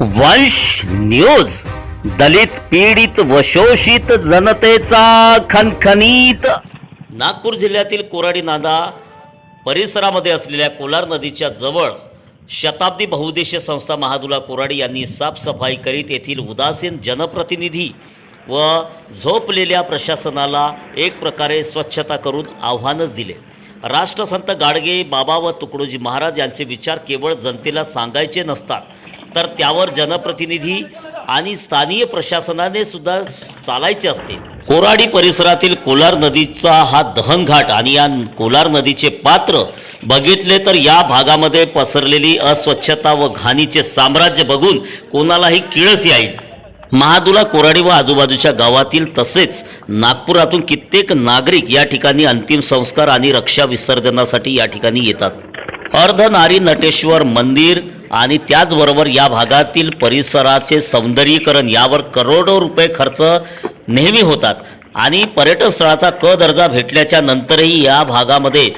वंश न्यूज दलित पीडित व शोषित जनतेचा खनखनीत. नागपूर जिल्ह्यातील कोराडी नांदा परिसरामध्ये असलेल्या कोलार नदीच्या जवळ शताब्दी बहुउद्देशीय संस्था महादुला कोराडी यांनी साफसफाई करीत येथील उदासीन जनप्रतिनिधी व झोपलेल्या प्रशासनाला एक प्रकारे स्वच्छता करून आव्हानच दिले. राष्ट्रसंत गाडगे बाबा व तुकडोजी महाराज यांचे विचार केवळ जनतेला सांगायचे नसतात. तर त्यावर जनप्रतिनिधी आणि स्थानीय प्रशासनाने सुद्धा चालायचे असते. कोराडी परिसरातील कोलार नदीचा हा दहनघाट आणि या कोलार नदीचे पात्र बघितले तर या भागामध्ये पसरलेली अस्वच्छता व घाणीचे साम्राज्य बघून कोणालाही किळस येईल. महादुला कोराडी व आजूबाजूच्या गावातील तसेच नागपुरातून कित्येक नागरिक या ठिकाणी अंतिम संस्कार आणि रक्षा विसर्जनासाठी या ठिकाणी येतात. अर्धनारी नटेश्वर मंदिर आणि त्याचबरोबर या भागातील परिसराचे सौंदर्यीकरण यावर करोडो रुपये खर्च नेहमी होतात आणि पर्यटन स्थळाचा क दर्जा भेटल्याच्या नंतरही या भागामध्ये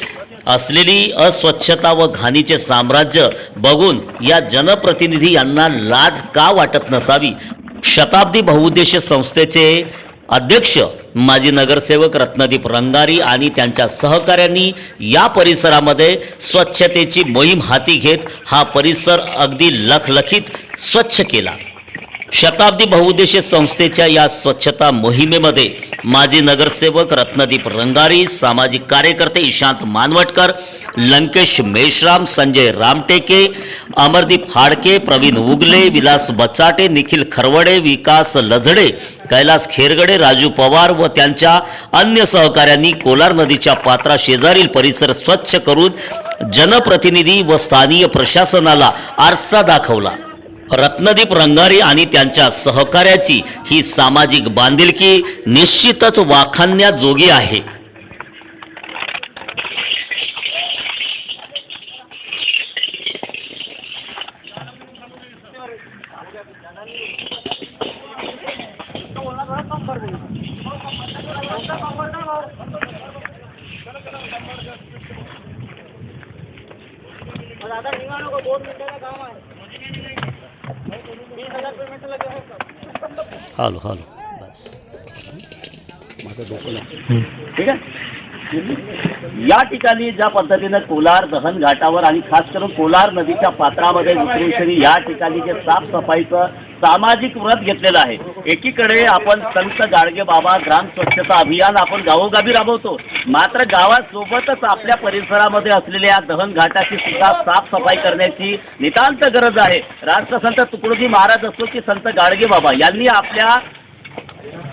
असलेली अस्वच्छता व घाणीचे साम्राज्य बघून या जनप्रतिनिधी यांना लाज का वाटत नसावी? शताब्दी बहुउद्देशीय संस्थेचे अध्यक्ष माजी नगरसेवक रत्नदीप रंगारी आणि त्यांच्या सहकाऱ्यांनी या परिसरामध्ये स्वच्छतेची मोहीम हाती घेत हा परिसर अगदी लखलखीत स्वच्छ केला. शताब्दी बहुउद्देशीय संस्थेच्या या स्वच्छता मोहिमेमध्ये माजी नगरसेवक रत्नदीप रंगारी सामाजिक कार्यकर्ते इशांत मानवटकर लंकेश मेश्राम संजय रामटेके अमरदीप हाडके प्रवीण उगले विलास बचाटे निखिल खरवडे विकास लझडे कैलास खेरगडे राजू पवार व त्यांच्या अन्य सहकाऱ्यांनी कोलार नदीच्या पात्रा शेजारील परिसर स्वच्छ करून जनप्रतिनिधी व स्थानीय प्रशासनाला आरसा दाखवला. रत्नदीप रंगारी आणि त्यांच्या सहकार्याची ही सामाजिक बांधिलकी निश्चितच वाखाणण्याजोगी आहे. दादा को नको दोन मिनिटाचं काम आहे हालो हालो बस। हॅलो हॅलो ठीक है? या ठिकाणी ज्या पद्धतीनं कोलार दहन घाटावर आणि खास करून कोलार नदीच्या पात्रामध्ये विक्रेषणी या ठिकाणी जे साफसफाईचं सामाजिक व्रत घेतलेलं आहे. एकीकडे आपण संत गाडगे बाबा ग्राम स्वच्छता अभियान आपण गावोगावी राबवतो. मात्र गावासोबतच आपल्या परिसरामध्ये असलेल्या दहन घाटाची सुद्धा साफसफाई करण्याची नितांत गरज आहे. राष्ट्रसंत तुकडोजी महाराज असो की संत गाडगे बाबा यांनी आपल्या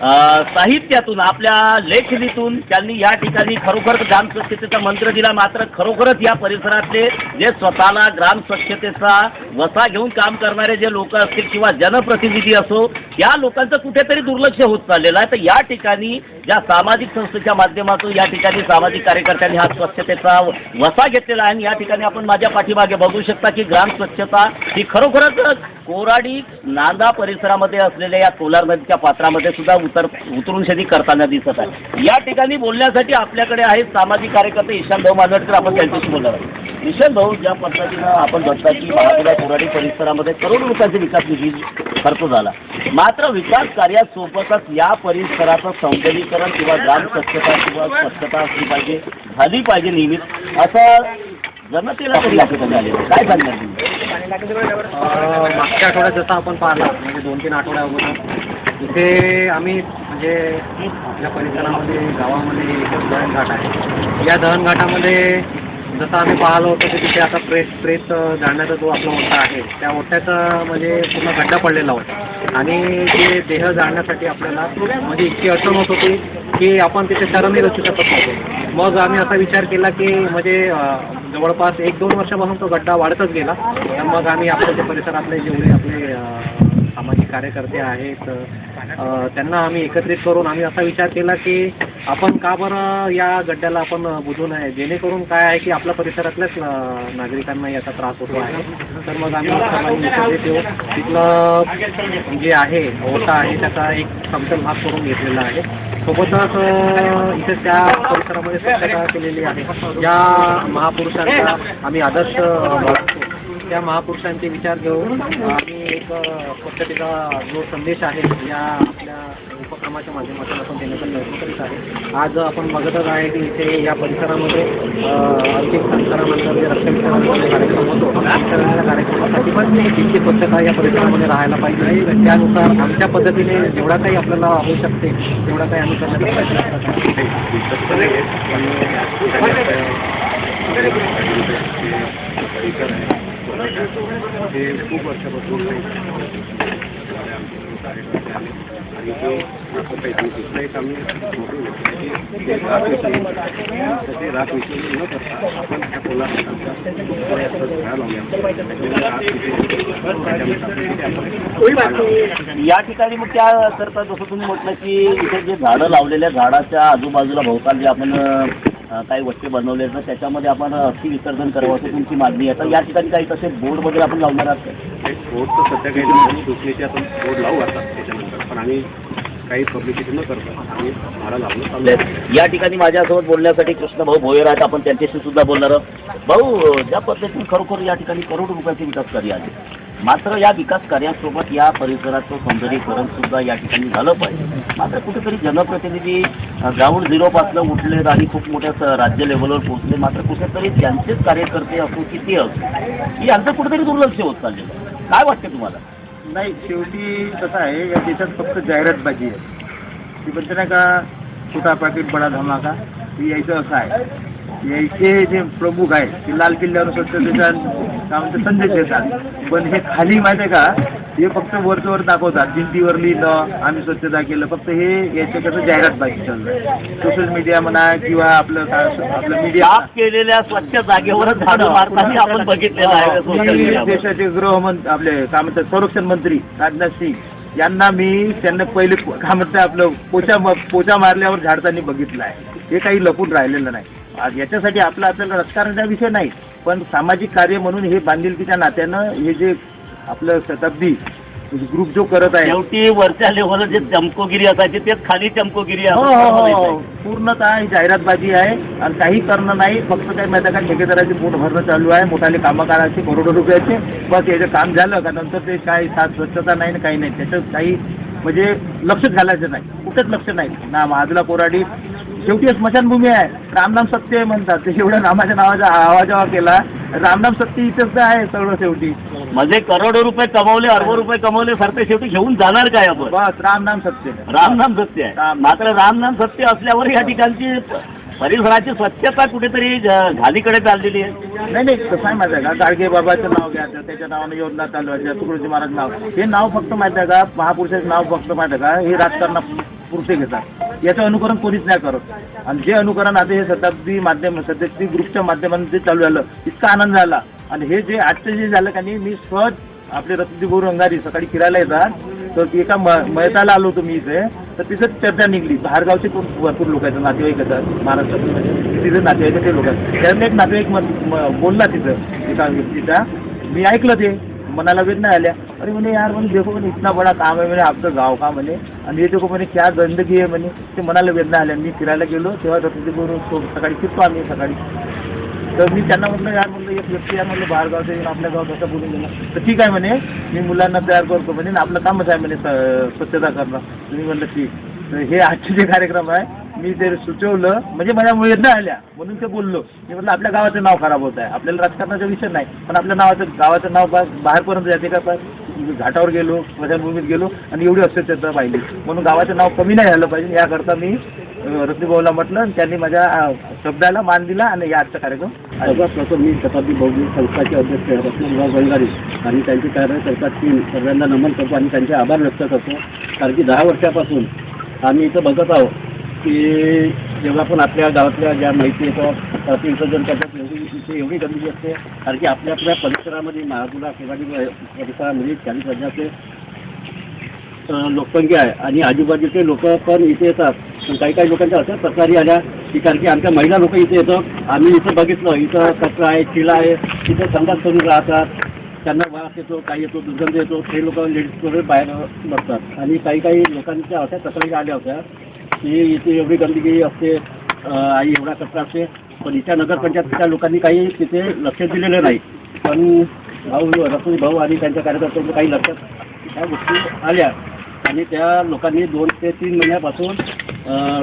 साहित्यातून आपल्या लेखणीतून त्यांनी या ठिकाणी खरोखर ग्राम स्वच्छतेचा मंत्र दिला. मात्र खरोखरच या परिसरातले जे स्वतःला ग्राम स्वच्छतेचा वसा घेऊन काम करणारे जे लोक असतील किंवा जनप्रतिनिधी असो त्या लोकांचं कुठेतरी दुर्लक्ष होत चाललेलं आहे. तर या ठिकाणी ज्या सामाजिक संस्थेच्या माध्यमातून या ठिकाणी सामाजिक कार्यकर्त्यांनी हा स्वच्छतेचा वसा घेतलेला आहे. आणि या ठिकाणी आपण माझ्या पाठीमागे बघू शकता की ग्राम स्वच्छता ही खरोखरच कोराडी नांदा परिसरामध्ये असलेल्या या कोलार नदीच्या पात्रामध्ये सुद्धा उतर उतरून शेती करताना दिसत आहे. या ठिकाणी बोलण्यासाठी आपल्याकडे आहेत सामाजिक कार्यकर्ते ईशान भाऊ मानवडकर आपण त्यांच्याशी बोलणार आहोत. ईशान भाऊ ज्या पद्धतीनं आपण बघता की महापुरा कोराडी परिसरामध्ये करोडो रुपयाचा विकास निधी खर्च झाला. मात्र विकास कार्यासोबतच या परिसराचं सौंदर्यीकरण किंवा ग्राम स्वच्छता किंवा स्वच्छता असली पाहिजे झाली पाहिजे नेहमीच असं जनतेला तरी या आले काय सांगणार तुम्ही? मागच्या आठवड्यात जसं आपण पाहिला म्हणजे दोन तीन आठवड्या अगोदर इथे आम्ही म्हणजे आपल्या परिसरामध्ये गावामध्ये एक दळणघाट आहे. या दळणघाटामध्ये जसं आम्ही पाहिलं होतं की तिथे आता प्रेस प्रेस जाण्याचा जो आपला ओटा आहे त्या ओट्याचा म्हणजे पूर्ण खड्डा पडलेला होता. आणि ते देह जाळण्यासाठी आपल्याला म्हणजे इतकी अडचण होत होती की आपण तिथे शरणही रचू शकत नव्हतो. मग आम्ही असा विचार केला की म्हणजे जवळपास एक दोन वर्षापासून तो गड्डा वाढतच गेला. तर मग आम्ही आपल्या जे परिसरातले जेवढे आपले सामाजिक कार्यकर्ते आहेत त्यांना आम्ही एकत्रित करून आम्ही असा विचार केला की आपण का बरं या गड्ड्याला आपण बुजू नये? जेणेकरून काय आहे की आपल्या परिसरातल्याच नागरिकांना याचा त्रास होतो आहे. तर मग आम्ही सर्वांनी एकत्रित तिथलं जे आहे ओटा आहे त्याचा एक समतल भाग करून घेतलेला आहे. सोबतच इथे त्या परिसरामध्ये स्वच्छता केलेली आहे. ज्या महापुरुषांचा आम्ही आदर्श त्या महापुरुषांचे विचार घेऊन आम्ही एक अ, स्वच्छतेचा जो संदेश आहे या आपल्या उपक्रमाच्या माध्यमातून आपण देण्याचा प्रयत्न करीत आहे. आज आपण बघतच आहे की इथे या परिसरामध्ये आर्थिक अंतिम संस्कारानंतर जे रक्तवितरणाचा कार्यक्रम होतो रक्तवितरणाच्या कार्यक्रमासाठी पण इतकी स्वच्छता या परिसरामध्ये राहायला पाहिजे. त्यानुसार आमच्या पद्धतीने जेवढा काही आपल्याला होऊ शकते तेवढा काही आम्ही करण्याचा प्रयत्न करत आहे हे खूप वर्षापासून आणि दुसरं एक आम्ही ते विसर्जन न करता आपण त्या या ठिकाणी मग त्या करता जसं तुम्ही म्हटलं की इथे जे झाडं लावलेल्या झाडाच्या आजूबाजूला भोवताल जे आपण काही वस्ते बनवले तर त्याच्यामध्ये आपण अस्थि विसर्जन करावं असं तुमची मागणी आहे. तर या ठिकाणी काही तसे बोर्ड वगैरे आपण लावणार आहात बोर्ड तर सध्या काही नाही दुसरीचे आपण बोर्ड लावू आता त्याच्यानंतर. पण आम्ही काही पब्लिसिटी न करता आम्ही चालू आहे. या ठिकाणी माझ्यासोबत बोलण्यासाठी कृष्णभाऊ भोयर आहेत. आपण त्यांच्याशी सुद्धा बोलणार आहोत. भाऊ ज्या पद्धतीने खरोखर या ठिकाणी करोड रुपयाचे विकास कार्य आले मात्र या विकास कार्यासोबत या परिसराचं सौंदर्यीकरण सुद्धा या ठिकाणी झालं पाहिजे. मात्र कुठेतरी जनप्रतिनिधी ग्राउंड झिरोपासून उठले आणि खूप मोठ्या राज्य लेवलवर पोहोचले. मात्र कुठेतरी त्यांचेच कार्यकर्ते असो की ते असो यांचं कुठेतरी दुर्लक्ष होत चाललेलं आहे. काय वाटतं तुम्हाला? नाही शेवटी कसं आहे या देशात फक्त जाहिरातबाजी आहे. ती म्हणते नाही का छोटा पाकिट बडा धमाका. ती यायचं असं आहे. यायचे जे प्रमुख आहे ते लाल किल्ल्यावर स्वच्छतेचा काय म्हणते संदेश देतात. पण हे खाली माहिती आहे का? हे फक्त वरचं वर दाखवतात. भिंतीवर लिहिलं आम्ही स्वच्छता केलं. फक्त हे याच्या कसं जाहिरातबाजी चाललं सोशल मीडिया म्हणा किंवा आपलं काय आपलं मीडिया साफ केलेल्या स्वच्छ जागेवरच झाडं मारताना आपण बघितलेलं आहे सोशल मी मीडियावर. देशाचे गृहमंत्री आपले काय म्हणतात संरक्षण मंत्री राजनाथ सिंग यांना मी त्यांना पहिले पो- काय म्हणतात आपलं पोचा म- पोचा मारल्यावर झाडताना बघितलं आहे. हे काही लपून राहिलेलं नाही. याच्यासाठी आपला आपल्याला राजकारणाचा विषय नाही पण सामाजिक कार्य म्हणून हे बांधिलकीच्या नात्यानं हे जे आपलं शताब्दी ग्रुप जो करत आहे. शेवटी वरच्या लेवलला जे चमकोगिरी असायची तेच खाली चमकोगिरी हो हो हो आहे. पूर्णतः ही जाहिरातबाजी आहे आणि काही करणं नाही फक्त काय माहिती आहे का ठेकेदाराचे पोट भरणं चालू आहे मोठाले कामं करायचे करोडो रुपयाचे. बस याचं काम झालं का नंतर ते काय साथ स्वच्छता नाही ना काही नाही. त्याच्यात काही म्हणजे लक्षच घालायचं नाही. कुठेच लक्ष नाही. ना माजला कोराडी शेवटी एक स्मशानभूमी आहे. रामनाम सत्य आहे म्हणतात. ते एवढ्या नामाच्या नावाचा आवाजावा केला. रामनाम सत्य इथंच आहे सगळं शेवटी. म्हणजे करोडो रुपये कमवले अरब रुपये कमवले सरते शेवटी घेऊन जाणार काय आपण? बस रामनाम सत्य. रामनाम सत्य आहे. मात्र रामनाम सत्य असल्यावर या ठिकाणची परिसराची स्वच्छता कुठेतरी घालीकडे चाललेली आहे. नाही नाही कसं आहे माहिती आहे का? गाडगे बाबाचं नाव घ्यायचं त्याच्या नावाने योजना चालू आहे. तुकडोजी महाराज नाव. हे नाव फक्त माहिती आहे का? महापुरुषाचं नाव फक्त माहिती आहे का? हे राजकारणा पुरते घेतात. याचं अनुकरण कोणीच नाही करत. आणि जे अनुकरण आता हे शताब्दी माध्यम शताब्दी ग्रुपच्या माध्यमातून जे चालू झालं इतका आनंद झाला. आणि हे जे आजचं जे झालं का नाही मी सहज आपले रत्नजी रंगारी सकाळी फिरायला येतात. तर एका म मयताला आलो होतो मी इथे. तर तिथं चर्चा निघली. बाहेरगावचे खूप भरपूर लोक आहेत नातेवाईक येतात महाराष्ट्रात तिथे नातेवाईक ते लोक. आहेत त्यातले एक नातेवाईक म- बोलला तिथं एका व्यक्तीचा. मी ऐकलं ते. मनाला वेदना आल्या. अरे म्हणे यार म्हणे देखो म्हणे इतना बडा काम आहे म्हणे आपलं गाव का म्हणे. आणि हे देखो म्हणे क्या गंदगी आहे म्हणे. ते मनाला वेदना आल्या मी फिरायला गेलो तेव्हा तर ते करून सकाळी फिरतो आम्ही सकाळी. तर मी त्यांना म्हटलं यार म्हणलं एक व्यक्ती यार म्हणलं बाहेर गावचं येईल आपल्या गावात असं बोलून गेला. तर ठीक आहे म्हणे मी मुलांना तयार करतो म्हणे आणि आपलं कामच आहे म्हणे स- स्वच्छता करणं. तुम्ही म्हणलं ठीक. तर हे आजचे जे कार्यक्रम आहे मी ते सुचवलं. म्हणजे माझ्या वेदना आल्या म्हणून ते बोललो. मी म्हटलं आपल्या गावाचं नाव खराब होत आहे. आपल्याला राजकारणाचा विषय नाही पण आपल्या नावाचं गावाचं नाव बा बाहेरपर्यंत जाते का पण घाटावर गेलो स्मशानभूमीत गेलो आणि एवढी अस्वच्छता पाहिली. म्हणून गावाचं नाव कमी नाही झालं पाहिजे. याकरता मी रत्नीभाऊला म्हटलं आणि त्यांनी माझ्या शब्दाला मान दिला आणि या आजचा कार्यक्रम सर्वात प्रसंग मी शताब्दी भौगोलिक संस्थाचे अध्यक्ष रत्नभाऊ गंगारी. आणि त्यांची कार्यकर्ता टीम सगळ्यांना नमन करतो आणि त्यांचे आभार व्यक्त करतो. कारण की दहा वर्षापासून आम्ही इथं बघत आहोत की जेवढा पण आपल्या गावातल्या ज्या माहिती येतं विसर्जन करतात एवढी एवढी गंभीर असते. कारण की आपल्या आपल्या परिसरामध्ये महागुला केवाडी परिसरामध्ये चाळीस हजारचे लोकसंख्या आहे. आणि आजूबाजूचे लोक पण इथे येतात. पण काही काही लोकांच्या अशा तक्रारी आल्या की कारण की आमच्या महिला लोक इथे येतात आम्ही इथं बघितलं. इथं कचरा आहे चिला आहे. इथं संघात करून राहतात. त्यांना वास येतो काही येतो दुर्गंध येतो. ते लोक लेडीज वगैरे बाहेर बसतात आणि काही काही लोकांच्या अशा तक्रारी आल्या होत्या. की इथे एवढी गंदगी असते आई एवढा कचरा असते. पण इथल्या नगरपंचायतच्या लोकांनी काही तिथे लक्ष दिलेलं नाही. पण भाऊ रसूल भाऊ आणि त्यांच्या कार्यकर्त्यांचं काही लक्षात त्या गोष्टी आल्या. आणि त्या लोकांनी दोन ते तीन महिन्यापासून अं,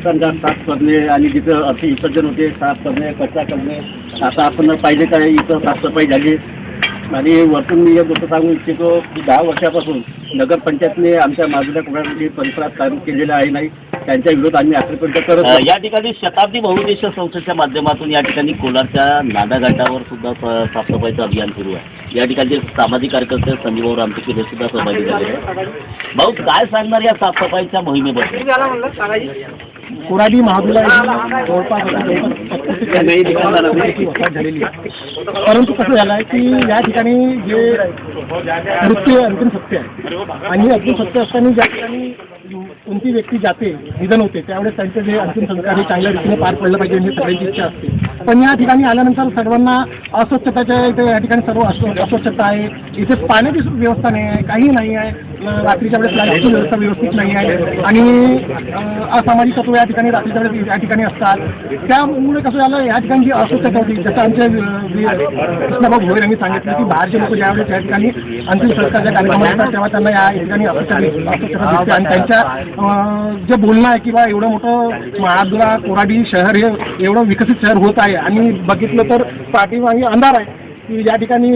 साफ करणे आणि जिथं अर्थी विसर्जन होते साफ करणे कचरा करणे आता आपण पाहिजे काय इथं साफसफाई झाली. आणि वरतून मी एक गोष्ट सांगू इच्छितो की दहा वर्षापासून नगरपंचायतने आमच्या माजुल्या कुणासाठी परिसरात काम केलेलं आहे नाही. त्यांच्या विरोधात आम्ही आतापर्यंत करत. या ठिकाणी शताब्दी बहुउद्देशीय संस्थेच्या माध्यमातून या ठिकाणी कोलारच्या नादाघाटावर सुद्धा साफसफाईचं अभियान सुरू आहे. या ठिकाणचे सामाजिक कार्यकर्ते संजीव भाऊ रामटेके हे सुद्धा सहभागी झाले आहेत. भाऊ काय सांगणार या साफसफाईच्या मोहिमेबद्दल? कोराडी जवळपास ठिकाणी. झालेली आहे. परंतु कसं झालं आहे की या ठिकाणी जे मृत्यू हे अंतिम सत्य आहे आणि हे अंतिम सत्य असताना ज्या ठिकाणी कोणती व्यक्ती जाते निधन होते त्यावेळेस त्यांचे जे अंतिम संस्कार हे चांगल्या रीतीने पार पडलं पाहिजे ही सगळ्यांची इच्छा असते. पण या ठिकाणी आल्यानंतर सर्वांना अस्वच्छताच्या इथे या ठिकाणी सर्व अस्वच्छता आहे. इथे पाण्याची व्यवस्था नाही आहे काही नाही आहे. रात्रीच्या वेळेस लाईटची व्यवस्था व्यवस्थित नाही आहे. आणि असामाजिक तत्व या ठिकाणी रात्रीच्या वेळेस या ठिकाणी असतात. त्यामुळे कसं झालं या ठिकाणी जी अस्वच्छता होती जसं आमचे कृष्णभाऊ भोईर यांनी सांगितलं की बाहेरचे लोक ज्यावेळेस या ठिकाणी अंतिम संस्कारच्या कार्यक्रमात येतात तेव्हा त्यांना या ठिकाणी अस्वच्छता अस्वच्छता दिसते. आणि त्यांच्या जे बोलणं आहे किंवा एवढं मोठं महादुरा कोराडी शहर हे एवढं विकसित शहर होत आहे आणि बघितलं तर पाठीमागे अंधार आहे. की ज्या ठिकाणी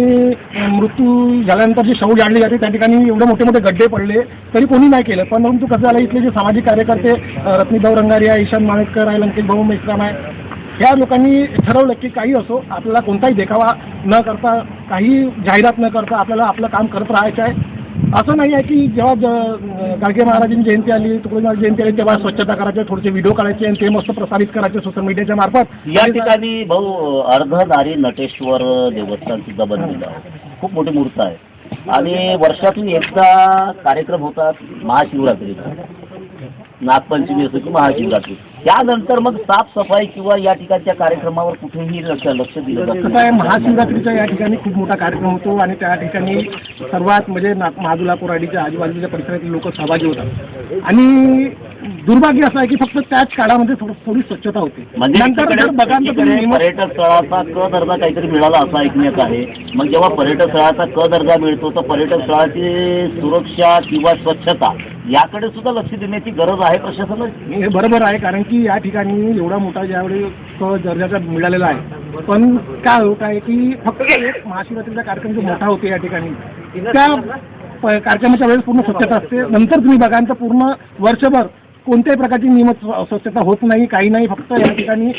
मृत्यू झाल्यानंतर जे शव जाळले जाते त्या ठिकाणी एवढे मोठे मोठे गड्डे पडले तरी कोणी नाही केलं. पण परंतु कसं झालं इथले जे सामाजिक कार्यकर्ते रत्नीभाऊ रंगारिया ईशान माणेकर आहे लंकेश भाऊ मेश्राम आहे ह्या लोकांनी ठरवलं की काही असो आपल्याला कोणताही देखावा न करता काही जाहिरात न करता आपल्याला आपलं काम करत राहायचं आहे. असं नाही आहे की जेव्हा गाडगे महाराजांची जयंती आली तुकडोजी जयंती आली तेव्हा स्वच्छता करायचे थोडेसे व्हिडिओ काढायचे आणि ते मस्त प्रसारित करायचे सोशल मीडियाच्या मार्फत. या ठिकाणी भाऊ अर्धनारी नटेश्वर देवस्थान सुद्धा बनलेलं आहे. खूप मोठी मूर्त आहे. आणि वर्षातून एकदा कार्यक्रम होतात महाशिवरात्रीचा. नागपंचमी असो की महाशिवरात्री. त्यानंतर मग साफसफाई किंवा या ठिकाणच्या कार्यक्रमावर कुठेही लक्ष लक्ष दिलं जात कसं आहे महाशिवरात्रीचा या ठिकाणी खूप मोठा कार्यक्रम होतो आणि त्या ठिकाणी सर्वात म्हणजे ना महादुला कोराडीच्या आजूबाजूच्या परिसरातील लोक सहभागी होतात. आणि दुर्भाग्य असं आहे की फक्त त्याच काळामध्ये थोडं थोडी स्वच्छता होते. म्हणजे नंतर जर बघाल तर तुम्ही एकीकडे हिंमत- पर्यटन स्थळाचा क दर्जा काहीतरी मिळाला असं ऐकण्यात आहे. मग जेव्हा पर्यटन स्थळाचा क दर्जा मिळतो तर पर्यटन स्थळाची सुरक्षा किंवा स्वच्छता याकडे सुद्धा लक्ष देण्याची गरज आहे प्रशासनाची हे बरोबर आहे कारण की या ठिकाणी एवढा मोठा ज्यावेळी तो दर्जाचा मिळालेला आहे. पण काय होत आहे की फक्त एक महाशिवरात्रीचा कार्यक्रम जो मोठा होतो या ठिकाणी त्या प- कार्यक्रमाच्या वेळेस पूर्ण स्वच्छता असते. नंतर तुम्ही तर पूर्ण वर्षभर कोणत्याही प्रकारची नियमित स्व- स्वच्छता होत नाही काही नाही फक्त या ठिकाणी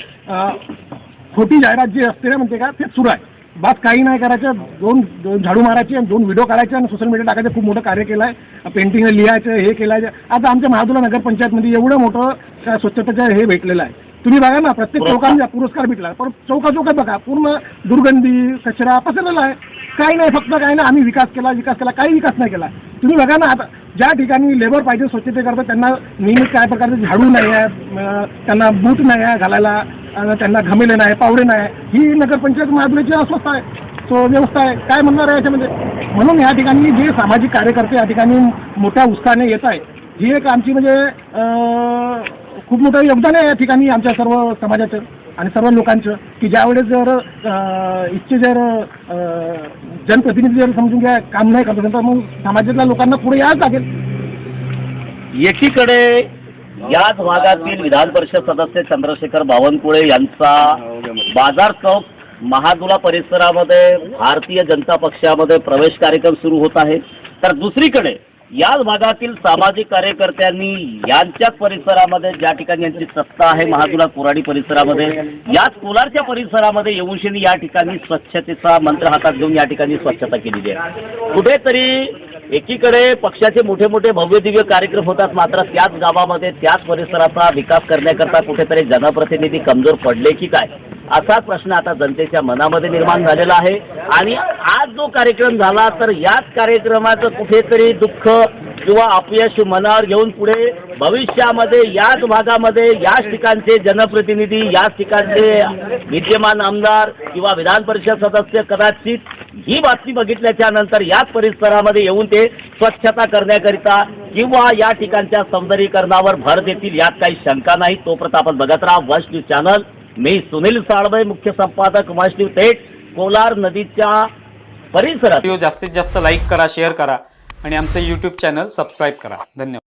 खोटी जाहिरात जी असते ना म्हणते का ते सुरू आहे. बस काही नाही करायचं दोन दोन झाडू मारायचे आणि दोन व्हिडिओ काढायचे आणि सोशल मीडिया टाकायचं खूप मोठं कार्य केलं आहे पेंटिंग लिहायचं हे केलं आहे आता आमच्या महादुला नगरपंचायतमध्ये एवढं मोठं स्वच्छतेचं हे भेटलेलं आहे. तुम्ही बघा ना प्रत्येक. चौकांना पुरस्कार भेटला. पण चौका चौकात बघा पूर्ण दुर्गंधी कचरा पसरलेला आहे. काही नाही फक्त काही नाही आम्ही विकास केला विकास केला काही विकास नाही केला. तुम्ही बघा ना आता ज्या ठिकाणी लेबर पाहिजे स्वच्छतेकरता त्यांना नियमित काय प्रकारचे झाडू नाही आहे त्यांना बूट नाही आहे घालायला त्यांना घमेले नाही पावडे नाही ही नगरपंचायत महादुरीची अस्वस्थ आहे. तो व्यवस्था आहे. काय म्हणणार आहे याच्यामध्ये? म्हणून या ठिकाणी जे सामाजिक कार्यकर्ते या ठिकाणी मोठ्या उत्साहाने येत आहे ही एक आमची म्हणजे खूप मोठं योगदान आहे या ठिकाणी आमच्या सर्व समाजाचं. आणि सर्व लोकांचं की ज्यावेळेस जर इच्छे जर जनप्रतिनिधी जर समजून घ्या काम नाही करत तर मग समाजातल्या लोकांना पुढे याच लागेल. एकीकडे याच भागातील विधान परिषद सदस्य चंद्रशेखर बावनकुळे यांचा बाजार चौक महादुला परिसरामध्ये भारतीय जनता पक्षामध्ये प्रवेश कार्यक्रम सुरू होत आहे. तर दुसरीकडे याच भागातील सामाजिक कार्यकर्त्यांनी यांच्याच परिसरामध्ये ज्या ठिकाणी यांची सत्ता आहे महादुला कोराडी परिसरामध्ये याच कोलारच्या परिसरामध्ये येऊनशनी या ठिकाणी स्वच्छतेचा मंत्र हातात घेऊन या ठिकाणी स्वच्छता केलेली आहे. कुठेतरी एकीकडे पक्षाचे मोठे मोठे भव्य दिव्य कार्यक्रम होतात मात्र त्याच गावामध्ये त्याच परिसराचा विकास करण्याकरता कुठेतरी जनप्रतिनिधी कमजोर पडले की काय? असा प्रश्न आता जनतेच्या मनामध्ये निर्माण झालेला आहे. आणि आज जो कार्यक्रम झाला तर याच कार्यक्रमाचं कुठेतरी दुःख किंवा अपयश मनावर घेऊन पुढे भविष्यामध्ये याच भागामध्ये याच ठिकाणचे जनप्रतिनिधी याच ठिकाणचे विद्यमान आमदार किंवा विधान परिषद सदस्य कदाचित ही बातमी बघितल्याच्या नंतर याच परिसरामध्ये येऊन ते स्वच्छता करण्याकरिता किंवा या ठिकाणच्या सौंदर्यीकरणावर भर देतील यात काही शंका नाही. तोपर्यंत आपण बघत राहा वंश न्यूज चॅनल. मी सुनील साळवे मुख्य संपादक वंश न्यूज थेट कोलार नदीच्या परिसरात. जास्तीत जास्त लाईक करा शेअर करा आणि आमचं यूट्यूब चॅनल सबस्क्राईब करा. धन्यवाद.